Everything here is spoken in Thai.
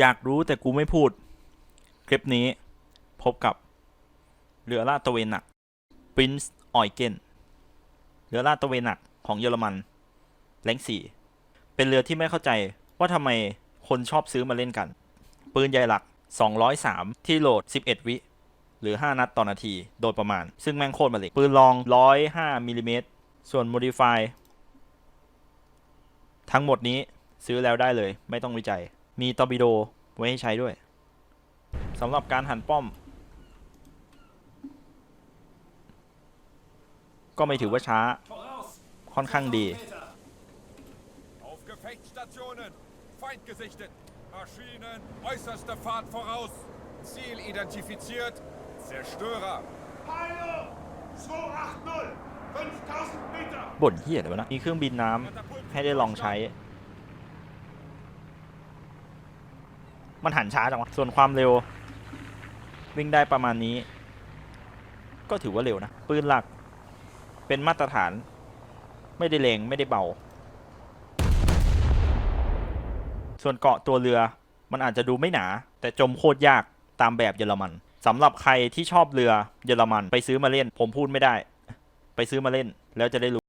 อยากรู้แต่กูไม่พูด คลิปนี้พบกับเรือลาดตระเวนหนัก Prince Eugen เรือลาดตระเวนหนักของเยอรมันแรงสี่เป็นเรือที่ไม่เข้าใจว่าทำไมคนชอบซื้อมาเล่นกัน ปืนใหญ่หลัก 203 ที่โหลด 11 วิ หรือ 5 นัดต่อนาทีโดยประมาณ ซึ่งแม่งโคตรมาเล็ก ปืนลอง 105มิลลิเมตรส่วน Modify ทั้งหมดนี้ซื้อแล้วได้เลย ไม่ต้องวิจัย มีตอร์ปิโดไว้ให้ใช้ด้วยสำหรับการหันป้อม ก็ไม่ถือว่าช้าค่อนข้างดี Auf Gefechtsstationen! Feind gesichtet! Maschinen! Äußerste Fahrt voraus! Ziel identifiziert! Zerstörer! Peilung 280, 5000 Meter. บ่นเฮียเลยวะนะ มีเครื่องบินน้ำให้ได้ลองใช้ มันหันช้าจังวะ ส่วนความเร็ว วิ่งได้ประมาณนี้ ก็ถือว่าเร็วนะ ปืนหลักเป็นมาตรฐาน ไม่ได้เลงไม่ได้เบา ส่วนเกาะตัวเรือมันอาจจะดูไม่หนา แต่จมโคตรยากตามแบบเยอรมันสำหรับใครที่ชอบเรือเยอรมันไปซื้อมาเล่น ผมพูดไม่ได้ ไปซื้อมาเล่นแล้วจะได้รู้